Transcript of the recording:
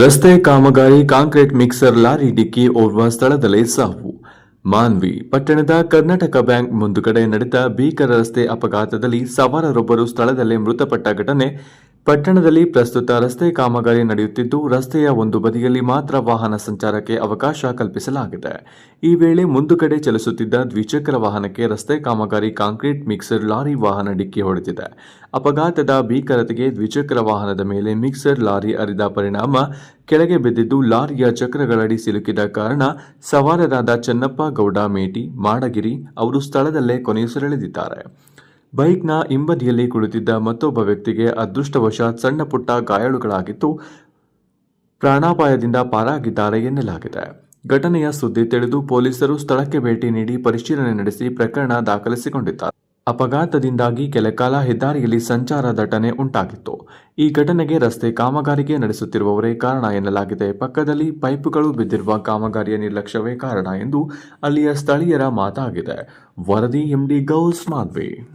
ರಸ್ತೆ ಕಾಮಗಾರಿ concrete mixer lorry ಡಿಕ್ಕಿ ಓರ್ವ ಸ್ಥಳದಲ್ಲೇ ಸಾವು. ಮಾನ್ವಿ, ಪಟ್ಟಣದ ಕರ್ನಾಟಕ ಬ್ಯಾಂಕ್ ಮುಂದುಗಡೆ ನಡೆದ ಭೀಕರ ರಸ್ತೆ ಅಪಘಾತದಲ್ಲಿ ಸವಾರರೊಬ್ಬರು ಸ್ಥಳದಲ್ಲೇ ಮೃತಪಟ್ಟ ಘಟನೆ ಪಟ್ಟಣದಲ್ಲಿ ಪ್ರಸ್ತುತ ರಸ್ತೆ ಕಾಮಗಾರಿ ನಡೆಯುತ್ತಿದ್ದು, ರಸ್ತೆಯ ಒಂದು ಬದಿಯಲ್ಲಿ ಮಾತ್ರ ವಾಹನ ಸಂಚಾರಕ್ಕೆ ಅವಕಾಶ ಕಲ್ಪಿಸಲಾಗಿದೆ. ಈ ವೇಳೆ ಮುಂದುಗಡೆ ಚಲಿಸುತ್ತಿದ್ದ ದ್ವಿಚಕ್ರ ವಾಹನಕ್ಕೆ ರಸ್ತೆ ಕಾಮಗಾರಿ ಕಾಂಕ್ರೀಟ್ ಮಿಕ್ಸರ್ ಲಾರಿ ವಾಹನ ಡಿಕ್ಕಿ ಹೊಡೆದಿದೆ. ಅಪಘಾತದ ಭೀಕರತೆಗೆ ದ್ವಿಚಕ್ರ ವಾಹನದ ಮೇಲೆ ಮಿಕ್ಸರ್ ಲಾರಿ ಅರಿದ ಪರಿಣಾಮ ಕೆಳಗೆ ಬಿದ್ದಿದ್ದು, ಲಾರಿಯ ಚಕ್ರಗಳಡಿ ಸಿಲುಕಿದ ಕಾರಣ ಸವಾರರಾದ ಚನ್ನಪ್ಪ ಗೌಡ, ಮೇಟಿ, ಮಾಡಗಿರಿ ಅವರು ಸ್ಥಳದಲ್ಲೇ ಕೊನೆಯುಸಿರೆಳೆದಿದ್ದಾರೆ. ಬೈಕ್ನ ಹಿಂಬದಿಯಲ್ಲಿ ಕುಳಿತಿದ್ದ ಮತ್ತೊಬ್ಬ ವ್ಯಕ್ತಿಗೆ ಅದೃಷ್ಟವಶಾತ್ ಸಣ್ಣ ಪುಟ್ಟ ಗಾಯಾಳುಗಳಾಗಿದ್ದು ಪ್ರಾಣಾಪಾಯದಿಂದ ಪಾರಾಗಿದ್ದಾರೆ ಎನ್ನಲಾಗಿದೆ. ಘಟನೆಯ ಸುದ್ದಿ ತಿಳಿದು ಪೊಲೀಸರು ಸ್ಥಳಕ್ಕೆ ಭೇಟಿ ನೀಡಿ ಪರಿಶೀಲನೆ ನಡೆಸಿ ಪ್ರಕರಣ ದಾಖಲಿಸಿಕೊಂಡಿದ್ದಾರೆ. ಅಪಘಾತದಿಂದಾಗಿ ಕೆಲಕಾಲ ಹೆದ್ದಾರಿಯಲ್ಲಿ ಸಂಚಾರ ದಟ್ಟಣೆ ಉಂಟಾಗಿತ್ತು. ಈ ಘಟನೆಗೆ ರಸ್ತೆ ಕಾಮಗಾರಿಗೆ ನಡೆಸುತ್ತಿರುವವರೇ ಕಾರಣ ಎನ್ನಲಾಗಿದೆ. ಪಕ್ಕದಲ್ಲಿ ಪೈಪುಗಳು ಬಿದ್ದಿರುವ ಕಾಮಗಾರಿಯ ನಿರ್ಲಕ್ಷ್ಯವೇ ಕಾರಣ ಎಂದು ಅಲ್ಲಿಯ ಸ್ಥಳೀಯರ ಮಾತಾಗಿದೆ. ವರದಿ ಎಂಡಿ ಗೌಸ್ ಮಾದ್ವಿ